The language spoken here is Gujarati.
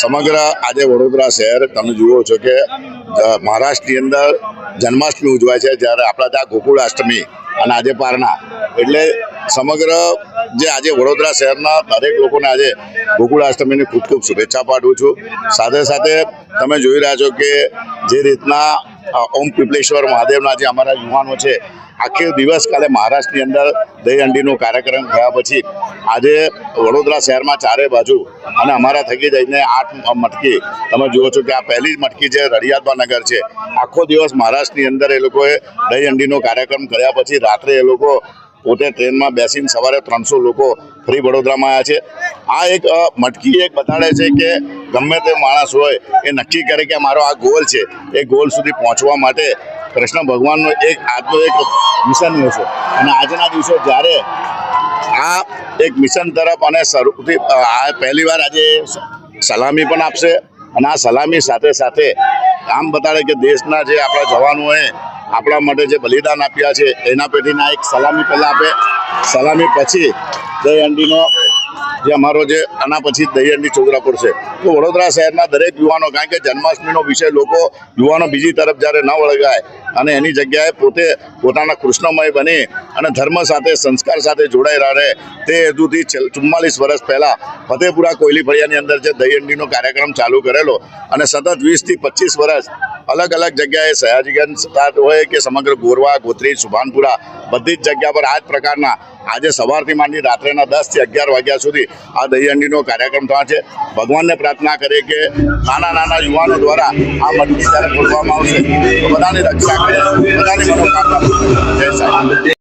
સમગ્ર આજે વડોદરા શહેર તમે જુઓ છો કે મહારાષ્ટ્રની અંદર જન્માષ્ટમી ઉજવાય છે જ્યારે આપણા ત્યાં ગોકુળ અષ્ટમી અને આજે પારણા. એટલે સમગ્ર જે આજે વડોદરા શહેરના દરેક લોકોને આજે ગોકુળ અષ્ટમીની ખૂબ ખૂબ શુભેચ્છા પાઠવું છું. સાથે સાથે તમે જોઈ રહ્યા છો કે જે રીતના ઓમ પીપલેશ્વર મહાદેવના જે અમારા યુવાનો છે, આખે દિવસ કાલે મહારાષ્ટ્રની અંદર દહીં હંડીનો કાર્યક્રમ થયા પછી આજે વડોદરા શહેરમાં ચારે બાજુ અને અમારા થકી જઈને આઠ મટકી, તમે જુઓ છો કે આ પહેલી જ મટકી જે રડિયાદવાનગર છે. આખો દિવસ મહારાષ્ટ્રની અંદર એ લોકોએ દહીં હંડીનો કાર્યક્રમ કર્યા પછી રાત્રે એ લોકો પોતે ટ્રેનમાં બેસીને સવારે ત્રણસો લોકો ફરી વડોદરામાં આવ્યા છે. આ એક મટકી એક બતાડે છે કે ગમે તે માણસ હોય, એ નક્કી કરે કે મારો આ ગોલ છે. એ ગોલ સુધી પહોંચવા માટે કૃષ્ણ ભગવાનનો એક આજનો એક મિશન છે. અને આજના દિવસે જ્યારે આ એક મિશન તરફ અને શરૂથી આ પહેલી વાર આજે સલામી પણ આપશે અને આ સલામી સાથે સાથે આમ બતાડે કે દેશના જે આપણા જવાનોએ આપણા માટે જે બલિદાન આપ્યા છે, એના પેઢીના એક સલામી પહેલાં આપે. સલામી પછી દહીં હંડીનો જે અમારો જે આના પછી દહીહંડી ચોગરાપુર છે, તો વડોદરા શહેરના દરેક યુવાનો, કારણ કે જન્માષ્ટમીનો વિષય લોકો યુવાનો બીજી તરફ જ્યારે ન વળગાય અને એની જગ્યાએ પોતે પોતાના કૃષ્ણમય બની અને ધર્મ સાથે, સંસ્કાર સાથે જોડાયેલા રહે, તે હેતુથી ચુમ્માલીસ વર્ષ પહેલાં ફતેપુરા કોયલી ફળિયાની અંદર જે દહીહંડીનો કાર્યક્રમ ચાલુ કરેલો અને સતત વીસથી પચીસ વર્ષ અલગ અલગ જગ્યાએ સયાજીગંજ હોય કે સમગ્ર ગોરવા, ગોત્રી, સુભાનપુરા બધી જ જગ્યા પર આ જ પ્રકારના આજે સવારથી માંડી રાત્રેના દસથી અગિયાર વાગ્યા સુધી આ દહીહંડીનો કાર્યક્રમ થવા છે. ભગવાનને પ્રાર્થના કરે કે નાના નાના યુવાનો દ્વારા આ મટકી જ્યારે ખોલવામાં આવશે તો બધાની રક્ષા કરે બધાની મનોકામના જય સાહેબ